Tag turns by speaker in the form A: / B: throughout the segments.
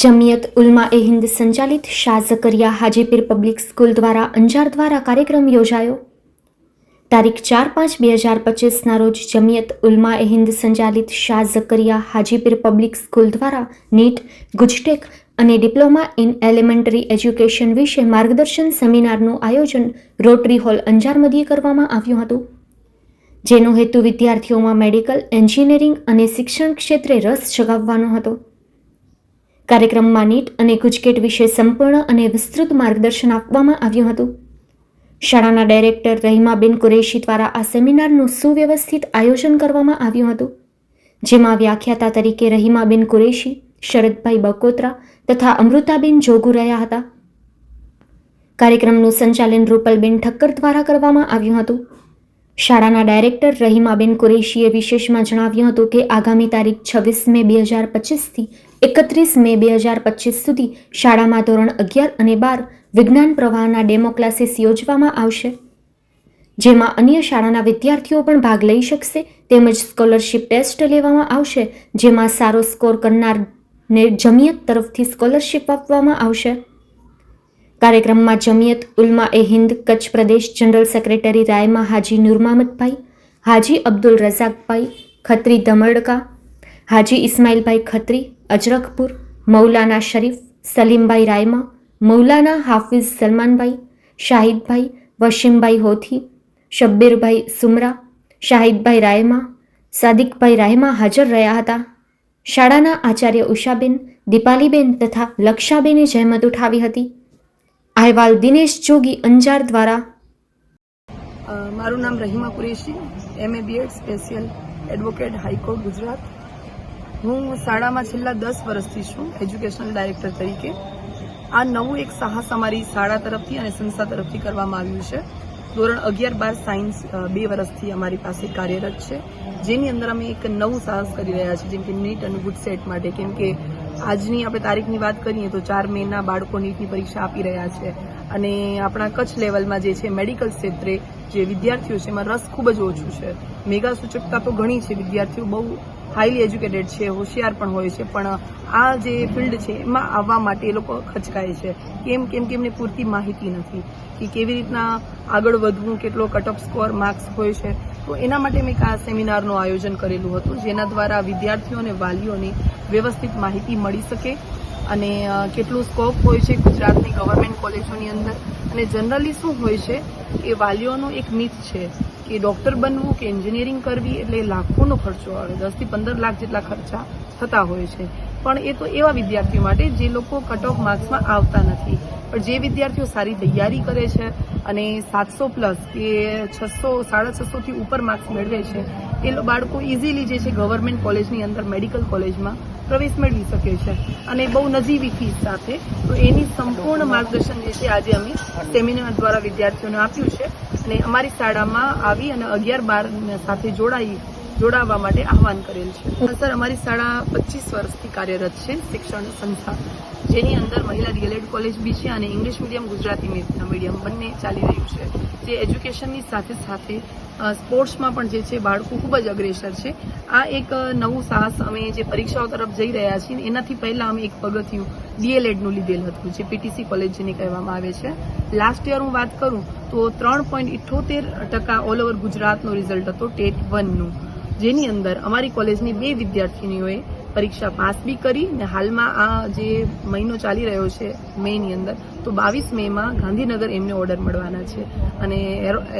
A: જમિયત ઉલમા એ હિન્દ સંચાલિત Shah Zakariya Hajipir public school દ્વારા અંજાર દ્વારા કાર્યક્રમ યોજાયો. તારીખ ચાર પાંચ બે હજાર પચીસના રોજ જમિયત ઉલમા એ હિન્દ સંચાલિત શાહ ઝકરિયા હાજીપીર પબ્લિક સ્કૂલ દ્વારા નીટ, ગુજટેક અને ડિપ્લોમા ઇન એલિમેન્ટરી એજ્યુકેશન વિશે માર્ગદર્શન સેમિનારનું આયોજન રોટરી હોલ અંજાર મધ્યે કરવામાં આવ્યું હતું. જેનો હેતુ વિદ્યાર્થીઓમાં મેડિકલ એન્જિનિયરિંગ અને શિક્ષણ ક્ષેત્રે રસ જગાવવાનો હતો. કાર્યક્રમમાં નીટ અને ગુજકેટ વિશે સંપૂર્ણ અને વિસ્તૃત માર્ગદર્શન આપવામાં આવ્યું હતું. શાળાના ડાયરેક્ટર રહીમાબેન કુરેશી દ્વારા આ સેમિનારનું સુવ્યવસ્થિત આયોજન કરવામાં આવ્યું હતું, જેમાં વ્યાખ્યાતા તરીકે રહીમાબેન કુરેશી, શરદભાઈ બકોત્રા તથા અમૃતાબેન જોગુ રહ્યા હતા. કાર્યક્રમનું સંચાલન રૂપલબેન ઠક્કર દ્વારા કરવામાં આવ્યું હતું. શાળાના ડાયરેક્ટર રહીમાબેન કુરેશીએ વિશેષમાં જણાવ્યું હતું કે આગામી તારીખ છવ્વીસ મે બે હજાર પચીસથી એકત્રીસ મે બે હજાર પચીસ સુધી શાળામાં ધોરણ અગિયાર અને બાર વિજ્ઞાન પ્રવાહના ડેમો ક્લાસીસ યોજવામાં આવશે. જેમાં અન્ય શાળાના વિદ્યાર્થીઓ પણ ભાગ લઈ શકશે તેમજ સ્કોલરશિપ ટેસ્ટ લેવામાં આવશે, જેમાં સારો સ્કોર કરનારને જમિયત તરફથી સ્કોલરશિપ આપવામાં આવશે. કાર્યક્રમમાં જમિયત ઉલમા એ હિન્દ કચ્છ પ્રદેશ જનરલ સેક્રેટરી રાયમા હાજી નુરમામદભાઈ હાજી અબ્દુલ રઝાકભાઈ ખત્રી ધમડકા હાજી ઇસ્માઇલભાઈ ખત્રી અજરખપુર મૌલાના શરીફ, સલીમભાઈ રાયમા, મૌલાના હાફિઝ સલમાનભાઈ, શાહિદભાઈ વશીમભાઈ હોથી, શબ્બીરભાઈ સુમરા, શાહિદભાઈ રાયમા, સાદિકભાઈ રાયમા હાજર રહ્યા હતા. શાળાના આચાર્ય ઉષાબેન, દીપાલીબેન તથા લક્ષાબેને જહેમત ઉઠાવી હતી. અહેવાલ દિનેશ જોગી, અંજાર દ્વારા.
B: મારું નામ Rahima Qureshi MA BEd special advocate high court Gujarat. હું શાળામાં છેલ્લા દસ વર્ષથી છું એજ્યુકેશનલ ડાયરેક્ટર તરીકે. આ નવું એક સાહસ અમારી શાળા તરફથી અને સંસ્થા તરફથી કરવામાં આવ્યું છે. ધોરણ અગિયાર બાર સાયન્સ બે વર્ષથી અમારી પાસે કાર્યરત છે. જેની અંદર અમે એક નવું સાહસ કરી રહ્યા છીએ, જેમ કે નીટ અને ગુડ સેટ માટે. કેમ કે આજની આપણે તારીખની વાત કરીએ તો ચાર મેના બાળકો નીટની પરીક્ષા આપી રહ્યા છે. અને આપણા કચ્છ લેવલમાં જે છે મેડિકલ ક્ષેત્રે જે વિદ્યાર્થીઓ છે, એમાં રસ ખૂબ જ ઓછું છે. મેગા સૂચકતા તો ઘણી છે. વિદ્યાર્થીઓ બહુ હાઈલી એજ્યુકેટેડ છે, હોશિયાર પણ હોય છે, પણ આ જે ફિલ્ડ છે, એમાં આવવા માટે એ લોકો ખચકાય છે. કેમ કેમ કે એમને પૂરતી માહિતી નથી કે કેવી રીતના આગળ વધવું, કેટલો કટઓફ સ્કોર માર્ક્સ હોય છે. તો એના માટે મેં આ સેમિનારનું આયોજન કરેલું હતું, જેના દ્વારા વિદ્યાર્થીઓ અને વાલીઓને વ્યવસ્થિત માહિતી મળી શકે અને કેટલું સ્કોપ હોય છે ગુજરાતની ગવર્મેન્ટ કોલેજોની અંદર. અને જનરલી શું હોય છે એ વાલીઓનો એક મિથ છે કે ડૉક્ટર બનવું કે એન્જિનિયરિંગ કરવી એટલે લાખોનો ખર્ચો આવે. દસથી પંદર લાખ જેટલા ખર્ચા થતા હોય છે. પણ એ તો એવા વિદ્યાર્થીઓ માટે જે લોકો કટ ઓફ માર્ક્સમાં આવતા નથી. પણ જે વિદ્યાર્થીઓ સારી તૈયારી કરે છે અને સાતસો પ્લસ કે છસો, સાડા છસોથી ઉપર માર્ક્સ મેળવે છે, એ બાળકો ઇઝીલી જે છે ગવર્મેન્ટ કોલેજની અંદર મેડિકલ કોલેજમાં પ્રવેશ મેળવી શકે છે. અને બહુ નજીવી ફીસ સાથે તો એની સંપૂર્ણ માર્ગદર્શન જે છે આજે અમે સેમિનાર દ્વારા વિદ્યાર્થીઓને આપ્યું છે. અને અમારી શાળામાં આવી અને અગિયાર બાર સાથે જોડાઈ જોડાવા માટે આહવાન કરેલ છે. સર, અમારી શાળા પચીસ વર્ષથી કાર્યરત છે, શિક્ષણ સંસ્થા. જેની અંદર મહિલા ડીએલએડ કોલેજ બી છે અને ઇંગ્લિશ મીડિયમ, ગુજરાતી મીડિયમ બંને ચાલી રહ્યું છે. જે એજ્યુકેશનની સાથે સાથે સ્પોર્ટ્સમાં પણ જે છે બાળકો ખૂબ જ અગ્રેસર છે. આ એક નવું સાહસ અમે જે પરીક્ષાઓ તરફ જઈ રહ્યા છીએ, એનાથી પહેલા અમે એક પગથિયું ડીએલએડનું લીધેલ હતું, જે પીટીસી કોલેજ જેને કહેવામાં આવે છે. લાસ્ટ યર હું વાત કરું, તો ત્રણ પોઈન્ટ ઇઠ્ઠોતેર ટકા ઓલ ઓવર ગુજરાતનો રિઝલ્ટ હતો ટેટ વનનું. જેની અંદર અમારી કોલેજની બે વિદ્યાર્થીનીઓએ પરીક્ષા પાસ બી કરી ને હાલમાં આ જે મહિનો ચાલી રહ્યો છે મેની અંદર, તો બાવીસ મેમાં ગાંધીનગર એમને ઓર્ડર મળવાના છે અને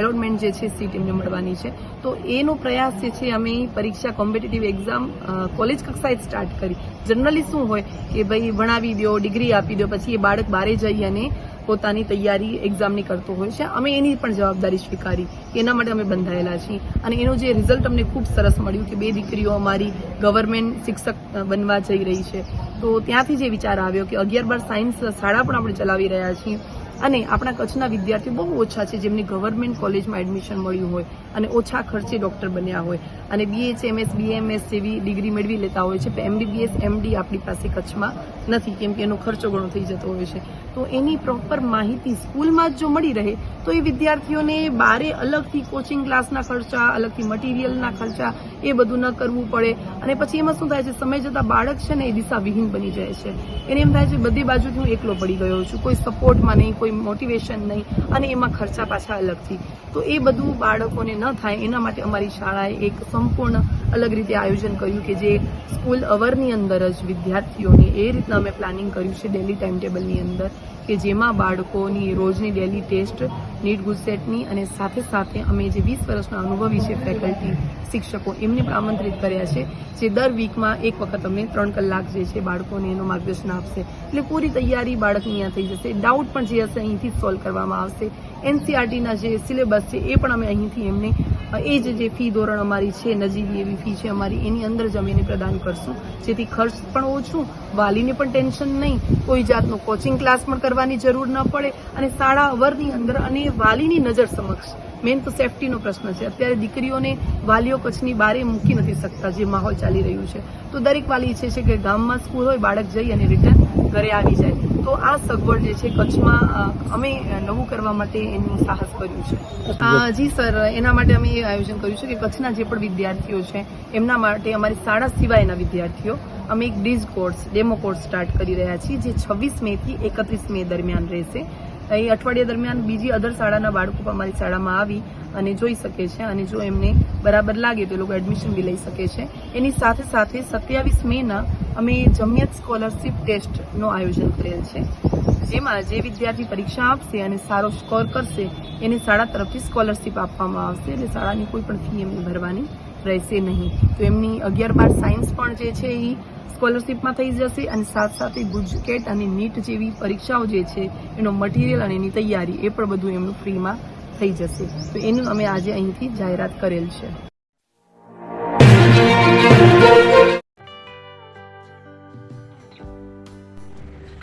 B: એરોનમેન્ટ જે છે સીટ એમને મળવાની છે. તો એનો પ્રયાસ જે છે અમે પરીક્ષા કોમ્પિટિટિવ એક્ઝામ કોલેજ કક્ષાએ સ્ટાર્ટ કરી. જનરલી શું હોય કે ભાઈ ભણાવી દો ડિગ્રી આપી દો પછી એ બાળક બારે જઈ અને પોતાની તૈયારી એક્ઝામની કરતો હોય છે. અમે એની પણ જવાબદારી સ્વીકારી એના માટે અમે બંધાયેલા છીએ. અને એનું જે રિઝલ્ટ અમને ખૂબ સરસ મળ્યું કે બે દીકરીઓ અમારી ગવર્મેન્ટ શિક્ષક બનવા જઈ રહી છે. તો ત્યાંથી જે વિચાર આવ્યો કે અગિયાર બાર સાયન્સ શાળા પણ આપણે ચલાવી રહ્યા છીએ. અને આપણા કચ્છના વિદ્યાર્થીઓ બહુ ઓછા છે જેમને ગવર્મેન્ટ કોલેજમાં એડમિશન મળ્યું હોય અને ઓછા ખર્ચે ડૉક્ટર બન્યા હોય. અને બીએચએમએસ બીએમએસ જેવી ડિગ્રી મેળવી લેતા હોય છે. એમબીબીએસ એમડી આપણી પાસે કચ્છમાં નથી કેમ કે એનો ખર્ચો ઘણો થઈ જતો હોય છે. તો એની પ્રોપર માહિતી સ્કૂલમાં જ જો મળી રહે, તો એ વિદ્યાર્થીઓને બારે અલગથી કોચિંગ ક્લાસના ખર્ચા, અલગથી મટીરિયલના ખર્ચા એ બધું ન કરવું પડે. અને પછી એમાં શું થાય છે, સમય જતાં બાળક છે ને એ દિશાવિહીન બની જાય છે. એને એમ થાય છે, બધી બાજુથી હું એકલો પડી ગયો છું. કોઈ સપોર્ટમાં નહીં, કોઈ મોટિવેશન નહીં, અને એમાં ખર્ચા પાછા અલગથી. તો એ બધું બાળકોને ન થાય, એના માટે અમારી શાળાએ એક સંપૂર્ણ અલગ રીતે આયોજન કર્યું કે જે સ્કૂલ અવરની અંદર જ વિદ્યાર્થીઓને એ રીતના અમે પ્લાનિંગ કર્યું છે ડેલી ટાઈમ ટેબલની અંદર. કે જેમાં બાળકોની રોજની ડેલી ટેસ્ટ નીટ ગુજસેટની અને સાથે સાથે અમે જે વીસ વર્ષના અનુભવી છે ફેકલ્ટી શિક્ષકો, એમને પણ આમંત્રિત કર્યા છે જે દર વીકમાં એક વખત અમને ત્રણ કલાક જે છે બાળકોને એનું માર્ગદર્શન આપશે. એટલે પૂરી તૈયારી બાળકની અહીંયા થઈ જશે. ડાઉટ પણ જે હશે અહીંથી સોલ્વ કરવામાં આવશે. એનસીઆરટીના જે સિલેબસ છે એ પણ અમે અહીંથી એમને એ જ જે ફી ધોરણ અમારી છે, નજીવી એવી ફી છે અમારી, એની અંદર જ અમે પ્રદાન કરશું. જેથી ખર્ચ પણ ઓછું, વાલીને પણ ટેન્શન નહીં, કોઈ જાતનું કોચિંગ ક્લાસ પણ કરવાની જરૂર ન પડે અને શાળા અવરની અંદર અને વાલીની નજર સમક્ષ. મેન તો સેફટીનો પ્રશ્ન છે. અત્યારે દીકરીઓને વાલીઓ કચ્છની બારે મૂકી નથી શકતા જે માહોલ ચાલી રહ્યું છે. તો દરેક વાલી ઈચ્છે છે કે ગામમાં સ્કૂલ હોય, બાળક જઈ અને રિટર્ન ઘરે આવી જાય. તો આ સગવડ જે છે કચ્છમાં અમે નવું કરવા માટે એનું સાહસ કર્યું છે. જી સર, એના માટે અમે એ આયોજન કર્યું છે કે કચ્છના જે પણ વિદ્યાર્થીઓ છે, એમના માટે અમારી શાળા સિવાયના વિદ્યાર્થીઓ, અમે એક ડીઝ કોર્સ, ડેમો કોર્સ સ્ટાર્ટ કરી રહ્યા છીએ, જે છવ્વીસ મે થી એકત્રીસ મે દરમિયાન રહેશે. એ અઠવાડિયા દરમિયાન બીજી અધર શાળાના બાળકો પણ અમારી શાળામાં આવી અને જોઈ શકે છે અને જો એમને બરાબર લાગે તો એ લોકો એડમિશન બી લઈ શકે છે. એની સાથે સાથે સત્યાવીસ મેના અમે જમિયત સ્કોલરશીપ ટેસ્ટનું આયોજન કરેલ છે. જેમાં જે વિદ્યાર્થી પરીક્ષા આપશે અને સારો સ્કોર કરશે, એને શાળા તરફથી સ્કોલરશિપ આપવામાં આવશે એટલે શાળાની કોઈ પણ ફી એમને ભરવાની રહેશે નહીં. તો એમની અગિયાર બાર સાયન્સ પણ જે છે એ સ્કોલરશિપમાં થઈ જશે અને સાથ સાથે ગુજકેટ અને નીટ જેવી પરીક્ષાઓ જે છે એનો મટીરિયલ અને એની તૈયારી એ પણ બધું એમનું ફ્રીમાં થઈ જશે. તો એનું અમે આજે અહીંથી જાહેરાત કરેલ છે.